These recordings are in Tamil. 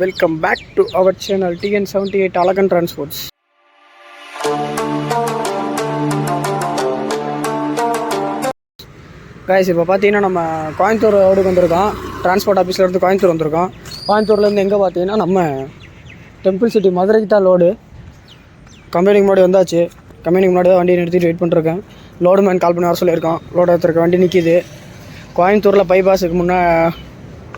Welcome back to our channel TN seventy eight Azhagan transports guys இப்போ பார்த்தீங்கன்னா நம்ம கோயம்புத்தூர் ரோடுக்கு வந்திருக்கோம். டிரான்ஸ்போர்ட் ஆஃபீஸில் இருந்து கோயம்புத்தூர் வந்திருக்கோம். கோயம்புத்தூர்லேருந்து எங்கே பார்த்தீங்கன்னா நம்ம டெம்பிள் சிட்டி மதுரைக்கு தான் லோடு கம்பெனிக்கு முன்னாடி வந்தாச்சு. கம்பெனிக்கு முன்னாடி தான் வண்டி நிறுத்திட்டு வெயிட் பண்ணிருக்கேன். லோடு மேன் கால் பண்ணி வர சொல்லியிருக்கோம் லோடு எடுத்துருக்க வண்டி நிற்கிது கோயம்புத்தூரில் பைபாஸுக்கு முன்னே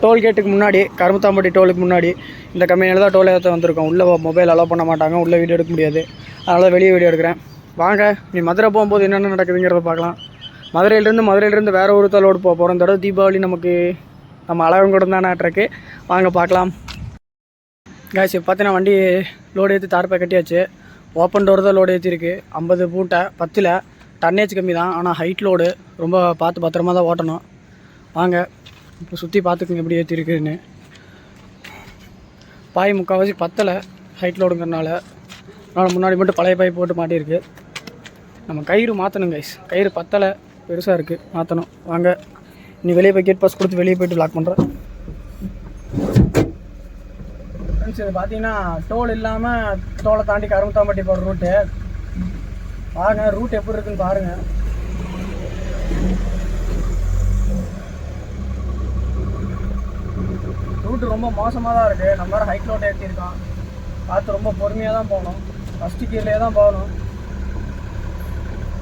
டோல்கேட்டுக்கு முன்னாடி கருமத்தாம்பட்டி டோலுக்கு முன்னாடி இந்த கம்பெனியில் தான் டோல் ஏற்ற வந்திருக்கோம். உள்ளே மொபைல் அலோவ் பண்ண மாட்டாங்க உள்ளே வீடியோ எடுக்க முடியாது. அதனால் வெளியே வீடியோ எடுக்கிறேன். வாங்க நீ மதுரை போகும்போது என்னென்ன நடக்குதுங்கிறத பார்க்கலாம். மதுரையிலேருந்து மதுரையிலேருந்து வேறு ஒரு தலோடு லோடு போக போகிறோம் இந்த தடவை தீபாவளி நமக்கு நம்ம அழகன் தானே ட்ரக்கு. வாங்க பார்க்கலாம். காய்ஸ் இப்போ பார்த்தீங்கன்னா வண்டி லோடு ஏற்றி தார்ப்பை கட்டியாச்சு. ஓப்பன் டோர் தான் லோடு ஏற்றிருக்கு ஐம்பது பூட்டை பத்தில் டன்னேஜ் கம்மி தான். ஆனால் ஹைட் லோடு ரொம்ப பார்த்து பத்திரமா தான் ஓட்டணும். வாங்க. இப்போ சுற்றி பார்த்துக்குங்க எப்படி ஏற்றிருக்குன்னு பாய் முக்கால்வாசி பத்தலை ஹைட் லோடுங்கிறனால. அதனால் முன்னாடி மட்டும் பழைய பாய் போட்டு மாட்டியிருக்கு. நம்ம கயிறு மாற்றணும் கைஸ் கயிறு பத்தலை பெருசாக இருக்குது மாற்றணும் வாங்க. நீ வெளியே போய் கேட் பாஸ் கொடுத்து வெளியே போயிட்டு லாக் பண்ணுறேன் ஃப்ரெண்ட்ஸ் இது பார்த்தீங்கன்னா டோல் இல்லாமல் டோலை தாண்டி கருமத்தாம்பட்டி போகிற ரூட்டு பாருங்கள் ரூட் எப்படி இருக்குன்னு பாருங்கள் ரூட் ரொம்ப மோசமாக தான் இருக்குது நம்ம வேறு ஹைட் லோட் ஏற்றிருக்கோம் பார்த்து ரொம்ப பொறுமையாக தான் போகணும். ஃபஸ்ட்டு கீர்லேயே தான் போகணும்.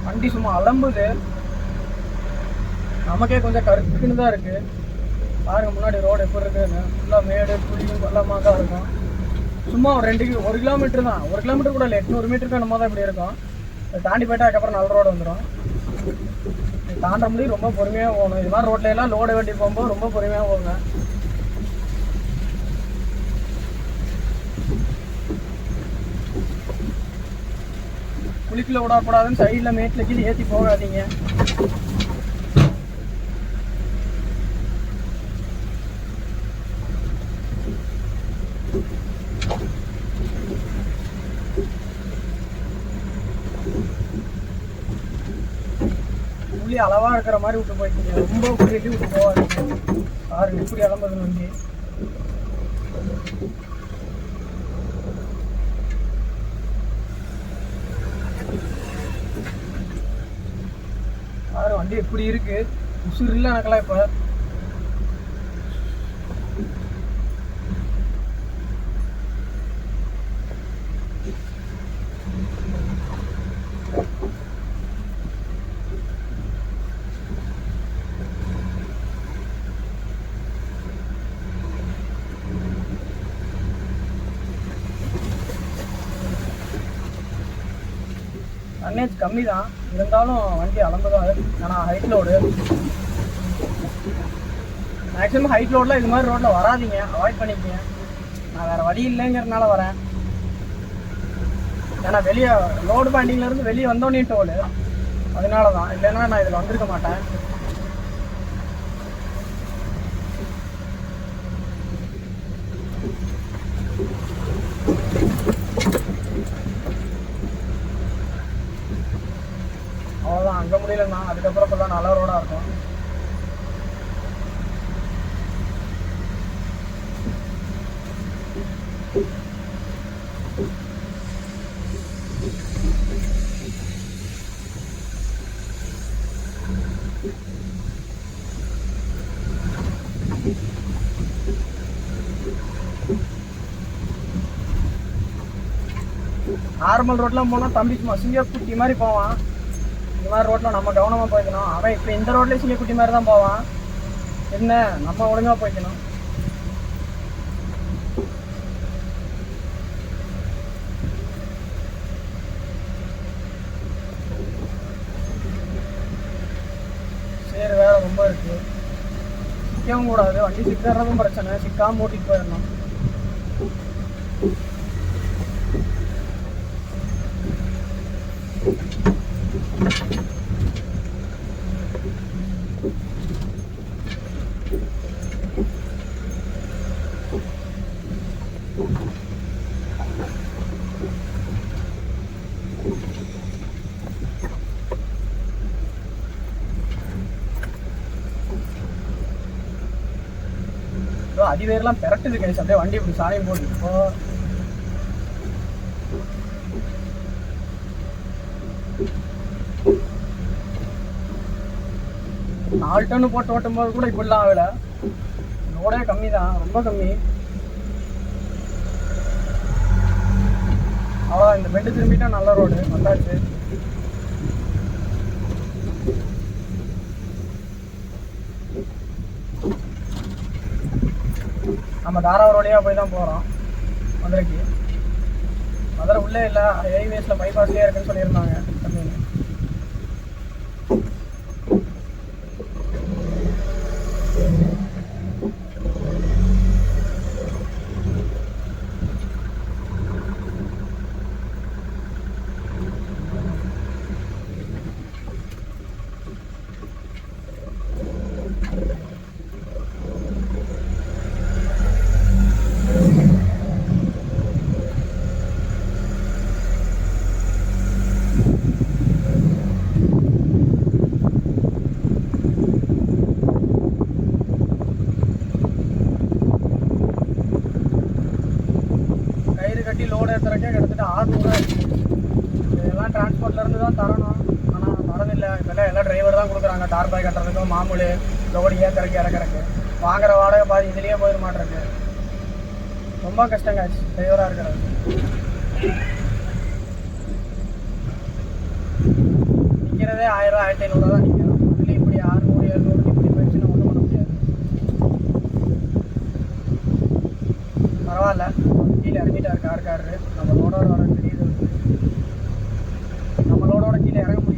வண்டி சும்மா அலம்புது. நமக்கே கொஞ்சம் கருக்குன்னு தான் இருக்குது பாருங்க முன்னாடி ரோடு எப்படி இருக்குன்னு. ஃபுல்லாக மேடு புளியும் பள்ளமாக தான் இருக்கும். சும்மா ஒரு ரெண்டு கி- ஒரு கிலோமீட்டர் தான். ஒரு கிலோமீட்டர் கூட இல்லை எட்நூறு மீட்டருக்கு நம்ம தான் இப்படி இருக்கும். தாண்டி போயிட்டா அதுக்கப்புறம் நல்ல ரோடு வந்துடும் தாண்ட முடியும். ரொம்ப பொறுமையாக போகணும். இது மாதிரி ரோட்ல எல்லாம் லோடு வண்டி போகும்போது ரொம்ப பொறுமையாக போங்க. குளிப்பில் விடக்கூடாதுன்னு சைடில் மேட்டில் கீழே ஏற்றி போகாதீங்க. புள்ளி அளவாக இருக்கிற மாதிரி விட்டு போயிட்டீங்க. ரொம்ப புள்ளிக்கு விட்டு போகாதீங்க. பாருங்க இப்படி அளம்பது வண்டி பாரு வண்டி எப்படி இருக்கு. உசுறு இல்லை எனக்கெல்லாம் இப்போ. டன்னேஜ் கம்மி தான் இருந்தாலும் வண்டி அளம்பு தான் ஆனால் ஹைட் லோடு மேக்ஸிமம் ஹைட் லோடில் இது மாதிரி ரோட்டில் வராதீங்க. அவாய்ட் பண்ணிக்கங்க. நான் வேறு வழி இல்லைங்கிறதுனால வரேன். ஏன்னா வெளியே லோடு பாண்டிங்லேருந்து வெளியே வந்தோடனே டோலு அதனால தான் இல்லைன்னா நான் இதில் வந்திருக்க மாட்டேன் அவ்வளோதான் அங்கே முடியலண்ணா அதுக்கப்புறம் இப்போ தான் நல்ல ரோடாக இருக்கும் நார்மல் ரோட்லாம் போனால் தம்பி சும்மா சிங்கக்குட்டி மாதிரி போவான் இந்த மாதிரி ரோட்டில் நம்ம கவனமாக போய்க்கணும். அவன் இப்போ இந்த ரோட்லேயும் சிங்கக்குட்டி மாதிரி தான் போவான். என்ன? நம்ம ஒழுங்காக போய்க்கணும். சரி வேலை ரொம்ப இருக்கு. சிக்கவும் கூடாது. வண்டி சிக்கிறதும் பிரச்சனை. சிக்காம ஓட்டிகிட்டு போயிடணும். இதெல்லாம் பெரட்டுது கைஸ் அப்படியே வண்டி இப்படி சாயம் போட்டு இப்போ நாலு டன்னு போட்டு ஓட்டும் போது கூட இப்படிலாம் ஆகல. லோடே கம்மி தான் ரொம்ப கம்மி. அவ்வளோ இந்த பெண்டு திரும்பிட்டா நல்ல ரோடு வந்தாச்சு. நம்ம தாராவூர் வழியாக போய் தான் போகிறோம் மதுரைக்கு. மதுரை உள்ளே இல்லை ஹைவேஸில் பைபாஸ்லேயே இருக்குன்னு சொல்லியிருந்தாங்க கம்பெனி கயிறு கட்டி லோடு ஏற்றுறக்கே கிட்டத்தட்ட ஆறுநூறு இதெல்லாம் டிரான்ஸ்போர்ட்ல இருந்து தான் தரணும் ஆனால் தரதில்லை இப்போல்லாம் எல்லாம் டிரைவர் தான் கொடுக்குறாங்க டார் பாய் கட்டுறதுக்கும் மாமூல் லோடு ஏற்றுறக்கு இறக்குறக்கு வாங்குற வாடகை பாதி இதுலேயே போயிட மாட்டிருக்கு ரொம்ப கஷ்டங்க டிரைவராக இருக்கிறது. நிற்கிறதே ஆயிரம் ஆயிரத்தி ஐநூறுரூவா தான் நிற்கிறோம் இதுலேயும் இப்படி ஆறுநூறு எழுநூறு இப்படி போயிடுச்சுன்னா ஒன்றும் பண்ண முடியாது. பரவாயில்ல. கீழே இறங்கிட்டார் நம்ம நம்மளோட வர தெரியுது. நம்ம நம்மளோட கீழே இறங்க முடியும்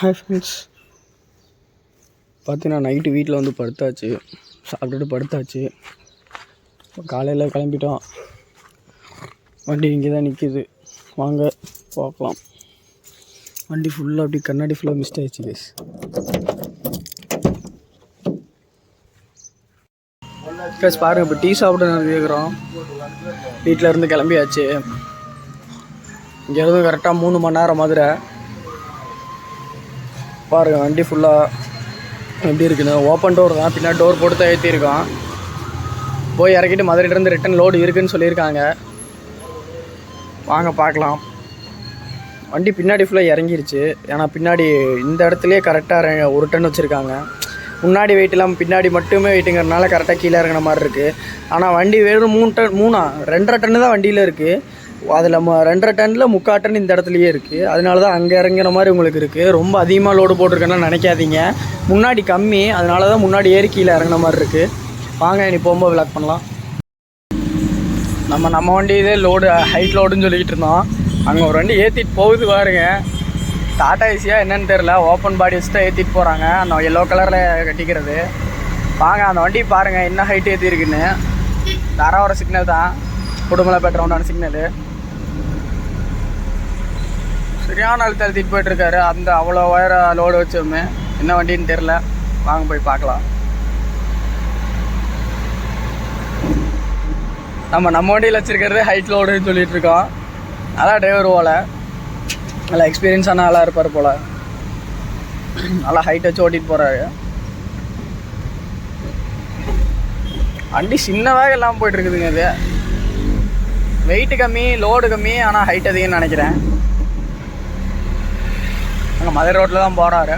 ஹாய் ஃப்ரெண்ட்ஸ் பார்த்தீங்கன்னா நைட்டு வீட்டில் வந்து படுத்தாச்சு. சாப்பிட்டுட்டு படுத்தாச்சு. காலையில் கிளம்பிட்டோம். வண்டி இங்கே தான் நிற்கிது வாங்க பார்க்கலாம். வண்டி ஃபுல்லாக அப்படி கண்ணாடி ஃபுல்லாக மிஸ்ட் ஆயிடுச்சு கேஸ் ப்ளஸ் பாருங்க இப்போ டீ சாப்பிட கேட்குறோம் வீட்டில் இருந்து கிளம்பியாச்சு. இங்கேருந்து கரெக்டாக மூணு மணி நேரம் மதுரை. பாருங்க வண்டி ஃபுல்லாக எப்படி இருக்குன்னு. ஓப்பன் டோர் தான் பின்னாடி டோர் போட்டு தான் ஏற்றிருக்கோம் போய் இறக்கிட்டு மதுரையிலேருந்து ரிட்டன் லோடு இருக்குன்னு சொல்லியிருக்காங்க. வாங்க பார்க்கலாம். வண்டி பின்னாடி ஃபுல்லாக இறங்கிருச்சு. ஏன்னா பின்னாடி இந்த இடத்துலையே கரெக்டாக ஒரு டன் வச்சுருக்காங்க. முன்னாடி வெயிட் இல்லாமல் பின்னாடி மட்டுமே வெயிட்டுங்கிறதுனால கரெக்டாக கீழே இறங்கின மாதிரி இருக்குது ஆனால் வண்டி வெறும் மூணு டன் மூணா? ரெண்டரை டன்னு தான் வண்டியில் இருக்குது அதில் ம ரெண்டரை டன்னில் முக்கால் டன் இந்த இடத்துலையே இருக்குது அதனால தான் அங்கே இறங்குற மாதிரி உங்களுக்கு இருக்குது ரொம்ப அதிகமாக லோடு போட்டிருக்கேன்னு நினைக்காதீங்க. முன்னாடி கம்மி அதனால தான் முன்னாடி ஏரிக்கையில் இறங்குன மாதிரி இருக்குது வாங்க இனி போகும்போது விளாக் பண்ணலாம். நம்ம நம்ம வண்டி இதே லோடு ஹைட் லோடுன்னு சொல்லிக்கிட்டு இருந்தோம். அங்கே ஒரு வண்டி ஏற்றிட்டு போகுது பாருங்க. டாடா ஏசியாக என்னன்னு தெரில ஓப்பன் பாடி வச்சு தான் ஏற்றிட்டு போகிறாங்க அந்த எல்லோ கலரில் கட்டிக்கிறது. வாங்க அந்த வண்டி பாருங்கள் என்ன ஹைட் ஏற்றிருக்குன்னு தர வர சிக்னல் தான். உடுமலை பெட்ரோண்டான சிக்னலு சரியான அழுத்த அழுத்திட்டு போயிட்டுருக்காரு. அந்த அவ்வளோ உயர லோடு வச்சோமே என்ன வண்டின்னு தெரில வாங்க போய் பார்க்கலாம். நம்ம நம்ம வண்டியில் வச்சிருக்கிறது ஹைட் லோடுன்னு சொல்லிட்டு இருக்கோம். அதான் டிரைவர் போல நல்லா எக்ஸ்பீரியன்ஸான ஆளாக இருப்பார் போல். நல்லா ஹைட் வச்சு ஓட்டிட்டு போகிறாரு வண்டி சின்ன வேகம் இல்லாமல் போயிட்டு இருக்குதுங்க இது. வெயிட் கம்மி லோடு கம்மி ஆனால் ஹைட் அதிகம்னு நினைக்கிறேன். அங்கே மதுரை ரோட்டில் தான் போகிறாரு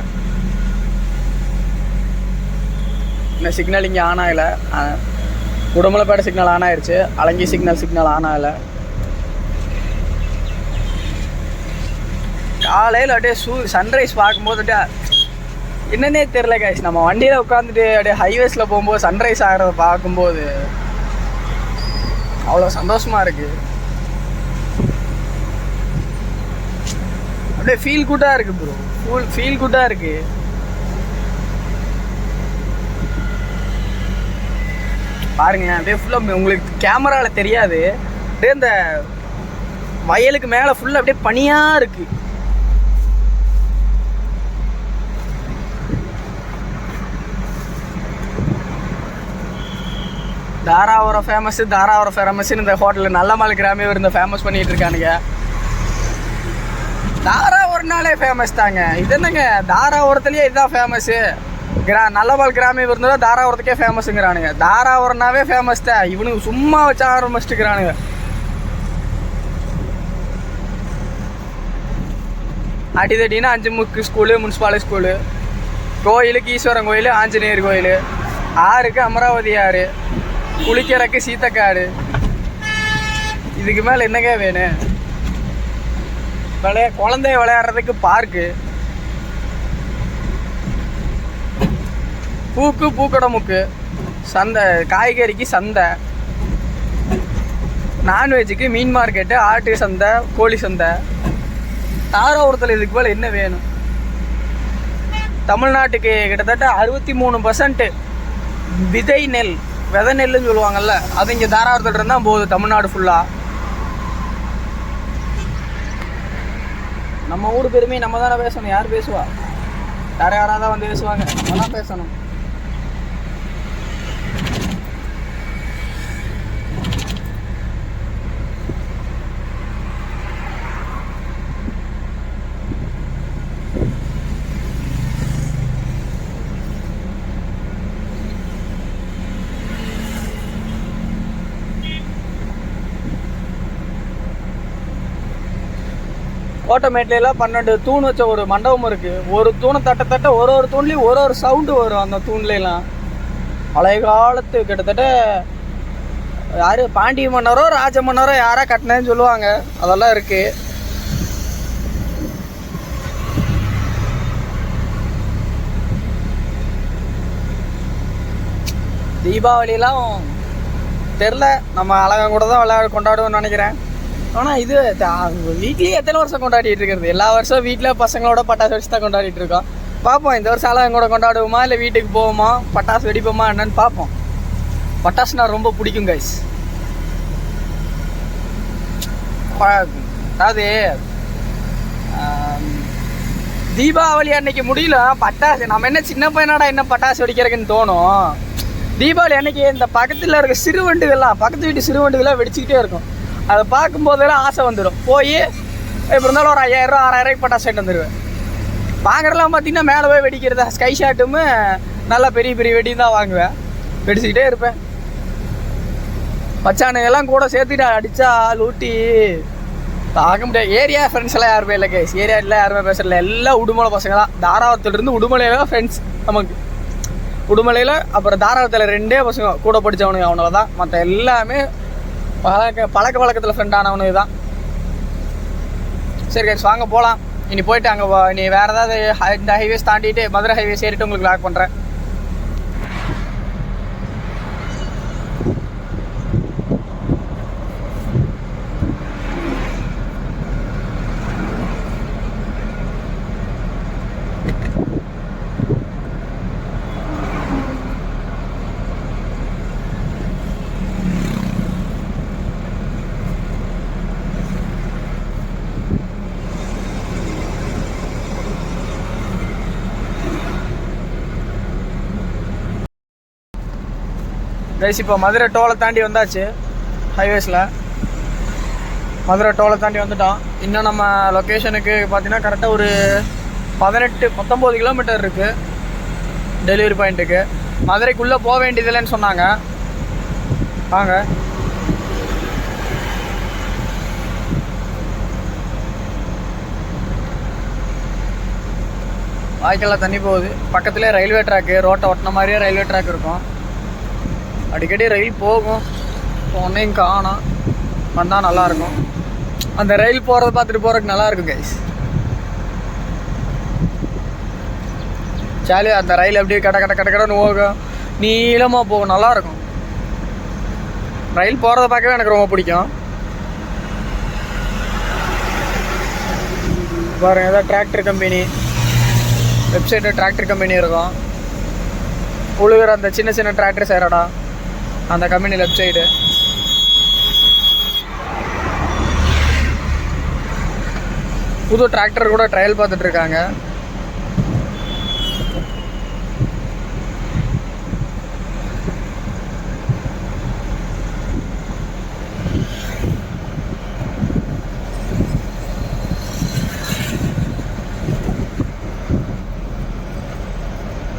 இந்த சிக்னல் இங்கே ஆன் ஆகலை. உடம்புலப்பேட்டை சிக்னல் ஆன் ஆயிடுச்சு அலங்கி சிக்னல் சிக்னல் ஆன் ஆகலை. காலையில் அப்படியே சூ சன்ரைஸ் பார்க்கும்போது அப்படியே என்னன்னே தெரில கைஸ் நம்ம வண்டியில் உட்காந்துட்டு அப்படியே ஹைவேஸில் போகும்போது சன்ரைஸ் ஆகிறத பார்க்கும்போது அவ்வளோ சந்தோஷமாக இருக்குது அப்படியே ஃபீல் குட்டாக இருக்குது ப்ரோ ஃபுல் ஃபீல் குட்டாக இருக்குது பாருங்களேன் அப்படியே ஃபுல்லாக உங்களுக்கு கேமராவில் தெரியாது. அப்படியே இந்த வயலுக்கு மேலே ஃபுல்லாக அப்படியே பனியாக இருக்குது தாராவரம் ஃபேமஸ் தாராவரம் ஃபேமஸ்னு இந்த ஹோட்டலில் நல்லமால் கிராமே இருந்த ஃபேமஸ் பண்ணிகிட்டு இருக்கானுங்க. தாராபுரம்னாலே ஃபேமஸ் தாங்க. இது என்னங்க? தாராபுரத்துலேயே இதுதான் ஃபேமஸ்ஸு கிரா நல்லவாள் கிராமி இருந்தால் தாராபுரத்துக்கே ஃபேமஸுங்கிறானுங்க தாராபுரம்னாவே ஃபேமஸ் தான். இவனுக்கு சும்மா வச்சு ஆரம்பிச்சிட்டுக்கிறானுங்க. அடிதடினா அஞ்சு முக்கு ஸ்கூலு முனிசிபாலி ஸ்கூலு. கோயிலுக்கு ஈஸ்வரன் கோயில் ஆஞ்சநேயர் கோயில். ஆறுக்கு அமராவதி ஆறு குளிக்கிறக்கு சீத்தக்காடு. இதுக்கு மேலே என்னங்க வேணும்? விளையா குழந்தைய விளையாடுறதுக்கு பார்க்கு பூக்கு பூக்கடமுக்கு சந்தை காய்கறிக்கு சந்தை. நான்வெஜ்ஜுக்கு மீன் மார்க்கெட்டு ஆட்டு சந்தை கோழி சந்தை. தாராபுரத்தில் இதுக்கு மேலே என்ன வேணும்? தமிழ்நாட்டுக்கு கிட்டத்தட்ட அறுபத்தி மூணு பர்சன்ட்டு விதை நெல் விதை நெல்லுன்னு சொல்லுவாங்கல்ல அது இங்கே தாராபுரத்தில் இருந்தால் போகுது தமிழ்நாடு ஃபுல்லாக நம்ம ஊர் பெருமையை நம்ம தானே பேசணும். யார் பேசுவா? யார் யாராக தான் வந்து பேசுவாங்க? நம்ம தான் பேசணும். கோட்டமேட்லாம் பன்னெண்டு தூண் வச்ச ஒரு மண்டபம் இருக்கு. ஒரு தூணை தட்ட தட்ட ஒரு ஒரு தூண்லேயும் ஒரு ஒரு சவுண்டு வரும் அந்த தூண்லாம் பழைய காலத்து கிட்டத்தட்ட யார் பாண்டிய மன்னரோ ராஜ மன்னரோ யாரா கட்டினேன்னு சொல்லுவாங்க. அதெல்லாம் இருக்கு. தீபாவளிலாம் தெரில நம்ம அழகாக கூட தான் விளையாட கொண்டாடுவோம்னு நினைக்கிறேன். ஆனால் இது வீட்லேயே எத்தனை வருஷம் கொண்டாடிட்டு இருக்கிறது? எல்லா வருஷம் வீட்டில் பசங்களோட பட்டாசு வெடிச்சு தான் கொண்டாடிட்டு இருக்கோம். பார்ப்போம் இந்த வருஷம் அழகன் கூட கொண்டாடுவோமா? இல்லை வீட்டுக்கு போவோமா? பட்டாசு வெடிப்போமா என்னன்னு பார்ப்போம் பட்டாசுனா ரொம்ப பிடிக்கும் கைஸ் அதாவது தீபாவளி அன்னைக்கு முடியல பட்டாசு. நம்ம என்ன சின்ன பையனாடா என்ன பட்டாசு வெடிக்கிறதுக்குன்னு தோணும்? தீபாவளி அன்னைக்கு இந்த பக்கத்தில் இருக்க சிறு வண்டுகள்லாம் பக்கத்து வீட்டு சிறு வண்டுகள்லாம் வெடிச்சுக்கிட்டே இருக்கும். அதை பார்க்கும்போதெல்லாம் ஆசை வந்துடும். போய் எப்படி இருந்தாலும் ஒரு ஐயாயிரம் ரூபா ஆறாயிரம் பட்டாசு வாங்கிட்டு வந்துடுவேன் வாங்குறதுலாம் பார்த்தீங்கன்னா மேலே போய் வெடிக்கிறதா? ஸ்கை ஷாட்டும் நல்லா பெரிய பெரிய வெடியும் தான் வாங்குவேன். வெடிச்சுக்கிட்டே இருப்பேன். மச்சானுங்கெல்லாம் கூட சேர்த்துட்டு அடித்தா லூட்டி. பார்க்க முடியாது. ஏரியா ஃப்ரெண்ட்ஸ்லாம் யாருமே இல்லை கேஸ் ஏரியா யாருமே பேசல. எல்லாம் உடுமலை பசங்க தான் தாராவரத்துலேருந்து உடுமலையில ஃப்ரெண்ட்ஸ் நமக்கு. உடுமலையில் அப்புறம் தாராவரத்தில் ரெண்டே பசங்க கூட படித்தவனுங்க அவனுங்க தான் மற்ற எல்லாமே பழக்க பழக்க வழக்கத்தில் ஃப்ரெண்ட் ஆனவனுங்க தான் சரி கேஸ் வாங்க போகலாம் இனி போயிட்டு அங்கே இனி வேறு ஏதாவது இந்த ஹைவேஸ் தாண்டிட்டு மதுரை ஹைவேஸ் ஏறிட்டு உங்களுக்கு லாக் பண்ணுறேன் கைஸ் இப்போ மதுரை டோலை தாண்டி வந்தாச்சு ஹைவேஸில் மதுரை டோலை தாண்டி வந்துட்டோம். இன்னும் நம்ம லொக்கேஷனுக்கு பார்த்தீங்கன்னா கரெக்டாக ஒரு பதினெட்டு பத்தொம்போது கிலோமீட்டர் இருக்குது டெலிவரி பாயிண்ட்டுக்கு மதுரைக்குள்ளே போக வேண்டியதில்லைன்னு சொன்னாங்க. வாங்க. வாய்க்கெல்லாம் தண்ணி போகுது. பக்கத்துலேயே ரயில்வே ட்ராக்கு ரோட்டை ஒட்டின மாதிரியே ரயில்வே ட்ராக் இருக்கும். அடிக்கடி ரயில் போகும். ஒன்றையும் காணும். வந்தால் நல்லாயிருக்கும். அந்த ரயில் போகிறத பார்த்துட்டு போகிறதுக்கு நல்லா இருக்கும் கைஸ் ஜாலியாக அந்த ரயில் அப்படியே கட கட கட கடன்னு போகும் நீளமாக போகும் நல்லாயிருக்கும். ரயில் போகிறத பார்க்கவே எனக்கு ரொம்ப பிடிக்கும். பாருங்க ஏதாவது டிராக்டர் கம்பெனி. வெப்சைட்டில் டிராக்டர் கம்பெனி இருக்கும். உழுகிற அந்த சின்ன சின்ன டிராக்டர் செய்கிறடா அந்த கம்பெனி லெஃப்ட் சைடு புது டிராக்டர் கூட ட்ரையல் பார்த்துட்டு இருக்காங்க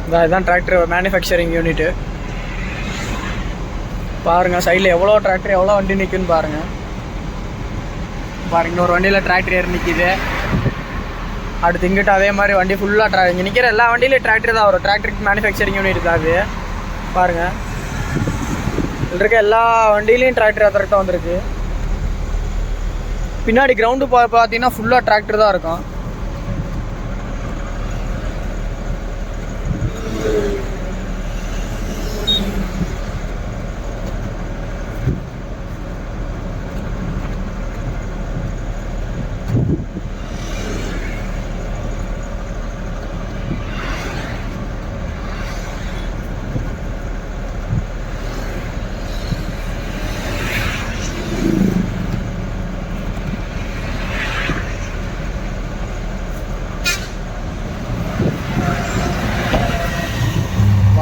இதான் இதுதான் டிராக்டர் மேனுஃபேக்சரிங் யூனிட்டு பாருங்க சைடில் எவ்வளோ டிராக்டர் எவ்வளோ வண்டி நிற்குன்னு பாருங்க. பாருங்க இன்னொரு வண்டியில் டிராக்டர் ஏறி நிற்கிது அடுத்து இங்கிட்ட அதே மாதிரி வண்டி ஃபுல்லாக ட்ரா இங்கே நிற்கிற எல்லா வண்டியிலையும் டிராக்டர் தான் வரும். டிராக்டருக்கு மேனுஃபேக்சரிங் யூனிட் தான் அது. பாருங்க. இருக்க எல்லா வண்டியிலையும் டிராக்டர் கரெக்டாக வந்திருக்கு. பின்னாடி கிரவுண்டு பா பார்த்தீங்கன்னா ஃபுல்லாக டிராக்டர் தான் இருக்கும்.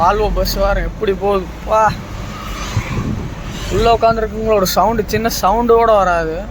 வால்வோ பஸ் வேறு எப்படி போகுது? வா. உள்ளே உட்காந்துருக்கவங்களோட சவுண்டு சின்ன சவுண்டு கூட வராது.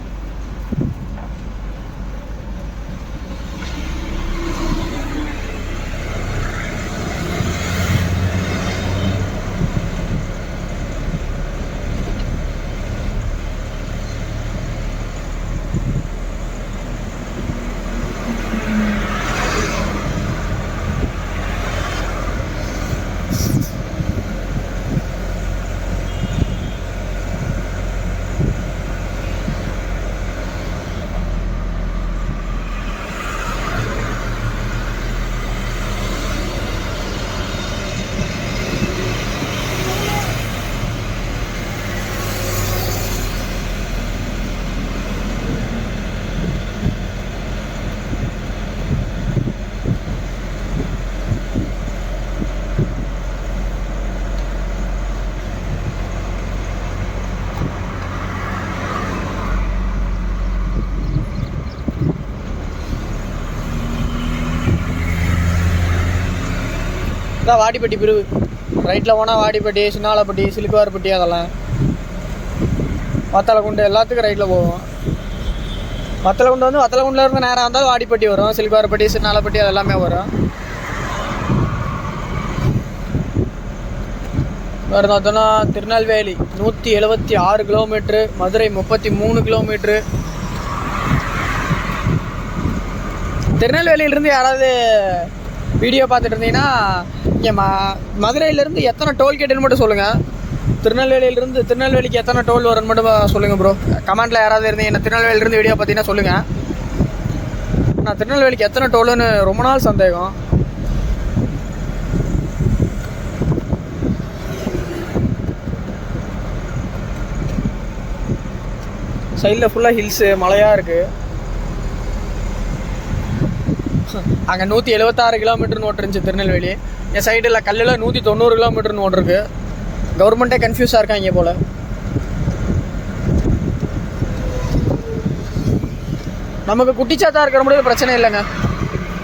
இதான் வாடிப்பட்டி பிரிவு. ரைட்டில் போனால் வாடிப்பட்டி சின்னாலப்பட்டி சிலுக்குவார்பட்டி அதெல்லாம். வத்தலகுண்டு எல்லாத்துக்கும் ரைட்டில் போவோம். வத்தலகுண்டு வந்து வத்தலகுண்டில் இருந்து நேராக வந்தால் வாடிப்பட்டி வரும். சிலுக்குவார்பட்டி சின்னாலப்பட்டி அதெல்லாமே வரும். வேறு பார்த்தோன்னா திருநெல்வேலி நூற்றி எழுபத்தி ஆறு கிலோமீட்ரு மதுரை முப்பத்தி மூணு கிலோமீட்ரு திருநெல்வேலியிலேருந்து யாராவது வீடியோ பார்த்துட்டு இருந்தீங்கன்னா ஓகேம்மா மதுரையிலேருந்து எத்தனை டோல் கேட்டுன்னு மட்டும் சொல்லுங்கள் திருநெல்வேலியிலேருந்து திருநெல்வேலிக்கு எத்தனை டோல் வரும்னு மட்டும் சொல்லுங்கள் ப்ரோ கமெண்ட்டில் யாராவது இருந்தீங்கன்னா திருநெல்வேலியிலேருந்து வீடியோ பார்த்தீங்கன்னா சொல்லுங்கள் நான் திருநெல்வேலிக்கு எத்தனை டோலுன்னு ரொம்ப நாள் சந்தேகம். சைடில் ஃபுல்லாக ஹில்ஸு மலையாக இருக்குது அங்கே நூற்றி எழுபத்தாறு கிலோமீட்டர்னு ஓட்டுருந்துச்சு திருநெல்வேலி. என் சைடில் கல்லில் நூற்றி தொண்ணூறு கிலோமீட்டர்னு ஓட்டிருக்கு கவர்மெண்ட்டே கன்ஃபியூஸாக இருக்காங்க போல். நமக்கு குட்டிச்சாத்தா இருக்கிற முடியாது பிரச்சனை இல்லைங்க.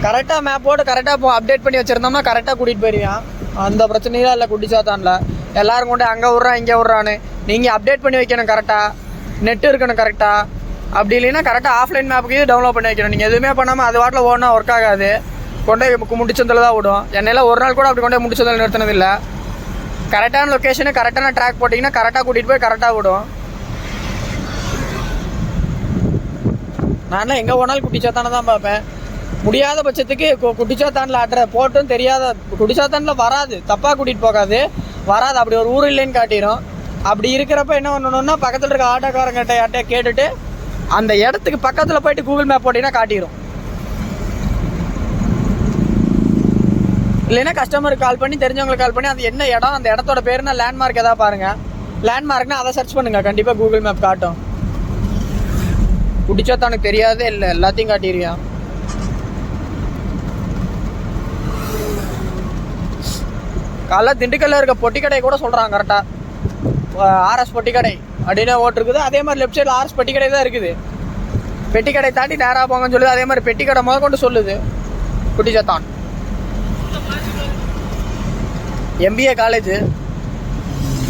கரெக்டாக மேப்போடு கரெக்டாக இப்போ அப்டேட் பண்ணி வச்சுருந்தோம்னா கரெக்டாக கூட்டிகிட்டு போயிருவான் அந்த பிரச்சனையும் இல்லை குட்டிச்சாத்தான்ல எல்லோரும் கொண்டு அங்கே விட்றான் இங்கே விட்றான்னு. நீங்கள் அப்டேட் பண்ணி வைக்கணும் கரெக்டாக நெட் இருக்கணும் கரெக்டாக அப்படி இல்லைன்னா கரெக்டாக ஆஃப்லைன் மேப்புக்கு டவுன்லோட் பண்ணி வைக்கணும். நீங்கள் எதுவுமே பண்ணாமல் அது வாட்டில் ஓடனா ஒர்க் ஆகாது. கொண்டு போய் முடிச்சந்தில் தான் விடும் என்னையெல்லாம் ஒரு நாள் கூட அப்படி கொண்டு போய் முடிச்சந்தில் நிறுத்தினதில்லை கரெக்டான லொக்கேஷனு கரெக்டான ட்ராக் போட்டிங்கன்னா கரெக்டாக கூட்டிகிட்டு போய் கரெக்டாக விடும் நான்லாம் எங்கே போனாலும் குட்டிச்சாத்தானே தான் பார்ப்பேன். முடியாத பட்சத்துக்கு கு- குட்டிச்சாத்தானில் அட்ர போட்டும் தெரியாத குட்டிச்சாத்தானில் வராது. தப்பாக கூட்டிகிட்டு போகாது. வராது. அப்படி ஒரு ஊர் இல்லைன்னு காட்டிடும் அப்படி இருக்கிறப்ப என்ன பண்ணணும்னா பக்கத்தில் இருக்க ஆட்டோக்காரங்கிட்ட யார்கிட்ட கேட்டுட்டு அந்த இடத்துக்கு பக்கத்தில் போயிட்டு கூகுள் மேப் போட்டிங்கன்னா காட்டிடும் இல்லைன்னா கஸ்டமருக்கு கால் பண்ணி தெரிஞ்சவங்களுக்கு கால் பண்ணி அது என்ன இடம் அந்த இடத்தோட பேருனா லேண்ட்மார்க் எதாவது பாருங்கள் லேண்ட்மார்க்னா அதை சர்ச் பண்ணுங்கள் கண்டிப்பாக கூகுள் மேப் காட்டும். குடிச்சாத்தானுக்கு தெரியாதே இல்லை எல்லாத்தையும் காட்டிடுவியான் காலைல திண்டுக்கல்ல இருக்க பொட்டி கூட சொல்கிறாங்க கரெக்டாக ஆர்எஸ் பொட்டி கடை. அப்படின்னு ஓட்டிருக்குது அதே மாதிரி லெஃப்ட் சைடில் ஆர்எஸ் பெட்டி கடை தான் இருக்குது. பெட்டி கடை தாண்டி நேராக போங்கன்னு சொல்லுது. அதே மாதிரி பெட்டி கடை முதல் கொண்டு சொல்லுது குட்டிச்சாத்தான் எம்பிஏ காலேஜ்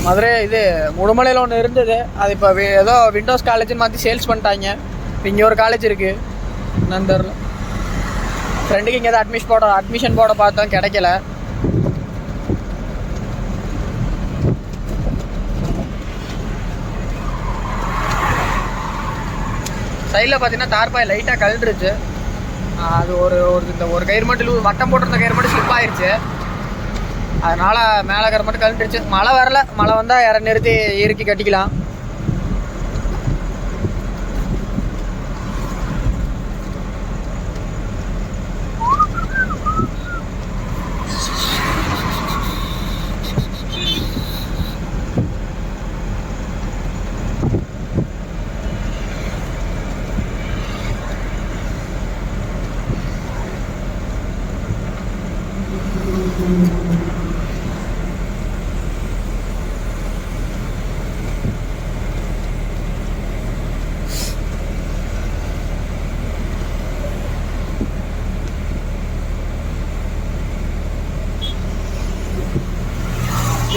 மதுரை இது முடுமலையில் ஒன்று இருந்தது. அது இப்போ ஏதோ விண்டோஸ் காலேஜ்னு மாற்றி சேல்ஸ் பண்ணிட்டாங்க. இப்போ இங்கே ஒரு காலேஜ் இருக்குது என்னன்னு தெரில ஃப்ரெண்டுக்கு இங்கே தான் அட்மிஷன் போட அட்மிஷன் போட பார்த்தோம். கிடைக்கல. சைடில் பார்த்தீங்கன்னா தார்பாய் லைட்டாக கழுந்துருச்சு அது ஒரு ஒரு இந்த ஒரு கயிறு மட்டும் லூ- வட்டம் போட்டிருந்த கயிறு மட்டும் ஸ்லிப் ஆயிடுச்சு அதனால மேலே கரை மட்டும் கழண்டுருச்சு மழை வரல. மழை வந்தால் இற நிறுத்தி இறுக்கி கட்டிக்கலாம்.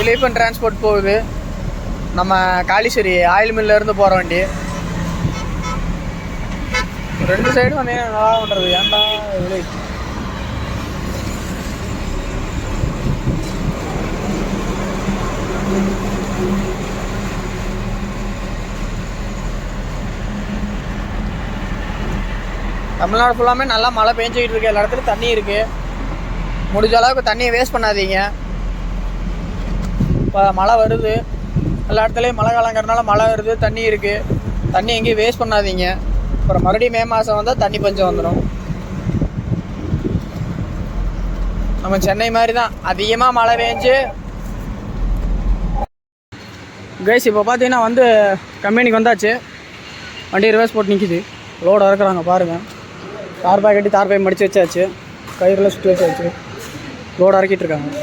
திலீபன் டிரான்ஸ்போர்ட் போகுது. நம்ம காளீஸ்வரி ஆயில் மில்ல இருந்து போகிற வண்டி. ரெண்டு சைடும் வந்து நல்லா பண்ணுறது ஏன்டா இவ்வளோ தமிழ்நாடு ஃபுல்லாமே நல்லா மழை பெஞ்சிக்கிட்டு இருக்கு. எல்லா இடத்துலையும் தண்ணி இருக்குது முடிஞ்ச அளவுக்கு தண்ணியை வேஸ்ட் பண்ணாதீங்க. இப்போ மழை வருது. எல்லா இடத்துலையும் மழை காலங்கிறதுனால மழை வருது தண்ணி இருக்குது தண்ணி எங்கேயும் வேஸ்ட் பண்ணாதீங்க. அப்புறம் மறுபடியும் மே மாதம் வந்தால் தண்ணி பஞ்சம் வந்துடும் நம்ம சென்னை மாதிரி தான் அதிகமாக மழை பெஞ்சு. கைஸ் இப்போ பார்த்தீங்கன்னா வந்து கம்பெனிக்கு வந்தாச்சு. வண்டி ரிவர்ஸ் போட்டு நிற்கிது லோடு இறக்குறாங்க பாருங்கள் தார்பாய் கட்டி தார்பாய் மடித்து வச்சாச்சு. கயிறில் சுற்றி வச்சாச்சு. லோடு இறக்கிட்டு இருக்காங்க.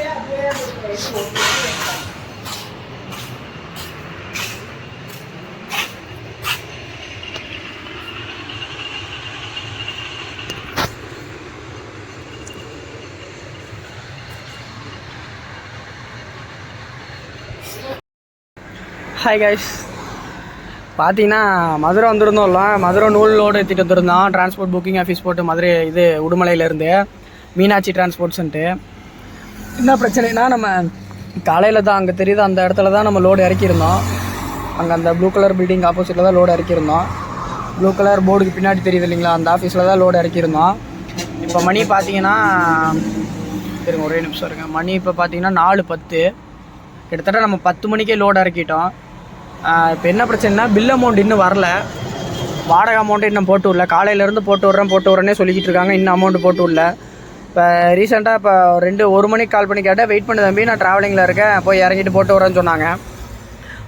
ஹாய் கைஸ் பார்த்தீங்கன்னா மதுரை வந்திருந்தோம்ல. மதுரை நூல் லோடு ஏற்றிட்டு வந்திருந்தோம். டிரான்ஸ்போர்ட் புக்கிங் ஆஃபீஸ் போட்டு மதுரை இது உடுமலையிலேருந்து மீனாட்சி டிரான்ஸ்போர்ட்ஸ்ன்ட்டு என்ன பிரச்சனைனா நம்ம காலையில் தான் அங்கே தெரியுது அந்த இடத்துல தான் நம்ம லோடு இறக்கியிருந்தோம். அங்கே அந்த ப்ளூ கலர் பில்டிங் ஆப்போசிட்டில் தான் லோடு இறக்கியிருந்தோம். ப்ளூ கலர் போர்டுக்கு பின்னாடி தெரியுது இல்லைங்களா? அந்த ஆஃபீஸில் தான் லோடு இறக்கியிருந்தோம். இப்போ மணி பார்த்தீங்கன்னா இருங்க ஒரே நிமிஷம் இருங்க. மணி இப்போ பார்த்தீங்கன்னா நாலு பத்து. கிட்டத்தட்ட நம்ம பத்து மணிக்கே லோடு இறக்கிட்டோம். இப்போ என்ன பிரச்சனைனா பில் அமௌண்ட் இன்னும் வரல. வாடகை அமௌண்ட்டு இன்னும் போட்டு விடல. காலையிலேருந்து போட்டு விட்றேன் போட்டு விட்றேன்னே சொல்லிக்கிட்டு இருக்காங்க. இன்னும் அமௌண்ட் போட்டு விடல. இப்போ ரீசெண்டாக இப்போ ரெண்டு ஒரு மணிக்கு கால் பண்ணி கேட்டால் வெயிட் பண்ணு தம்பி நான் ட்ராவலிங்கில் இருக்கேன். போய் இறங்கிட்டு போட்டு வரேன்னு சொன்னாங்க.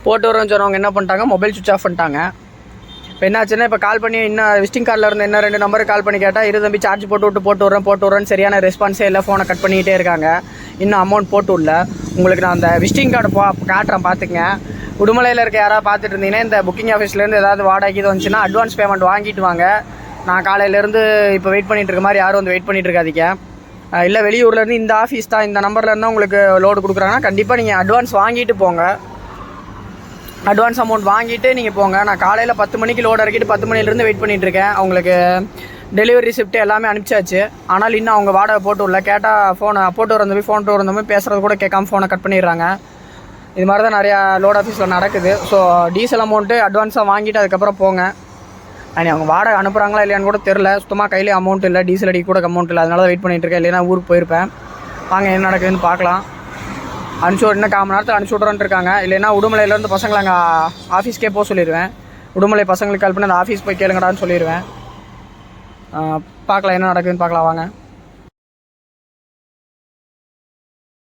போட்டு வரேன்னு சொன்னவங்க என்ன பண்ணிட்டாங்க? மொபைல் சுவிச் ஆஃப் பண்ணிட்டாங்க. இப்போ என்னாச்சுன்னா இப்போ கால் பண்ணி இன்னும் விசிட்டிங் கார்டில் இருந்து என்ன ரெண்டு நம்பருக்கு கால் பண்ணி கேட்டால் இரு தம்பி சார்ஜ் போட்டு விட்டு போட்டு விட்றேன் போட்டு விட்றேன்னு சரியான ரெஸ்பான்ஸே இல்லை. ஃபோனை கட் பண்ணிக்கிட்டே இருக்காங்க. இன்னும் அமௌண்ட் போட்டு விடல. உங்களுக்கு நான் அந்த விசிட்டிங் கார்டு பா காட்டுறேன் பார்த்துங்க உடுமலையில் இருக்க யாராவது பார்த்துட்டு இருந்தீங்கன்னா இந்த புக்கிங் ஆஃபீஸ்லேருந்து ஏதாவது வாடகை இது வந்துச்சுன்னா அட்வான்ஸ் பேமெண்ட் வாங்கிட்டு வாங்க. நான் காலையிலேருந்து இப்போ வெயிட் பண்ணிகிட்டு இருக்க மாதிரி யாரும் வந்து வெயிட் பண்ணிகிட்டு இருக்காதீங்க. இல்லை வெளியூர்லேருந்து இந்த ஆஃபீஸ் தான் இந்த நம்பரில் உங்களுக்கு லோடு கொடுக்குறாங்கன்னா கண்டிப்பாக நீங்கள் அட்வான்ஸ் வாங்கிட்டு போங்க. அட்வான்ஸ் அமௌண்ட் வாங்கிட்டு நீங்கள் போங்க. நான் காலையில் பத்து மணிக்கு லோடு இறக்கிட்டு பத்து மணிலேருந்து வெயிட் பண்ணிகிட்ருக்கேன் இருக்கேன். அவங்களுக்கு டெலிவரி ரிசிப்ட் எல்லாமே அனுப்பிச்சாச்சு. ஆனால் இன்னும் அவங்க வாடகை போட்டு விடல கேட்டால் ஃபோனை போட்டு வரந்த ஃபோன் போட்டு போய் பேசுகிறது கூட கேட்காம ஃபோனை கட் பண்ணிடுறாங்க. இது மாதிரி தான் நிறையா லோட் ஆஃபீஸில் நடக்குது. ஸோ டீசல் அமௌண்ட்டு அட்வான்ஸாக வாங்கிட்டு அதுக்கப்புறம் போங்க. அண்ட் அவங்க வாடகை அனுப்புகிறாங்களா இல்லையான்னு கூட தெரில சுத்தமாக கையிலே அமௌண்ட் இல்லை டீசல் அடிக்க கூட அமௌண்ட் இல்லை. அதனால தான் வெயிட் பண்ணிட்டு இருக்கேன். இல்லைன்னா ஊருக்கு போயிருப்பேன். வாங்க என்ன நடக்குதுன்னு பார்க்கலாம். அனுப்பிச்சி இன்னும் கால் மணி நேரத்தில் அனுப்பிச்சி விட்றேன்ட்டு இருக்காங்க. இல்லைன்னா உடுமலையிலேருந்து பசங்களை அங்கே ஆஃபீஸ்க்கே போக சொல்லிடுவேன். உடுமலை பசங்களுக்கு கால் பண்ணி அந்த ஆஃபீஸ் போய் கேளுங்கடான்னு சொல்லிடுவேன். பார்க்கலாம் என்ன நடக்குதுன்னு பார்க்கலாம். வாங்க.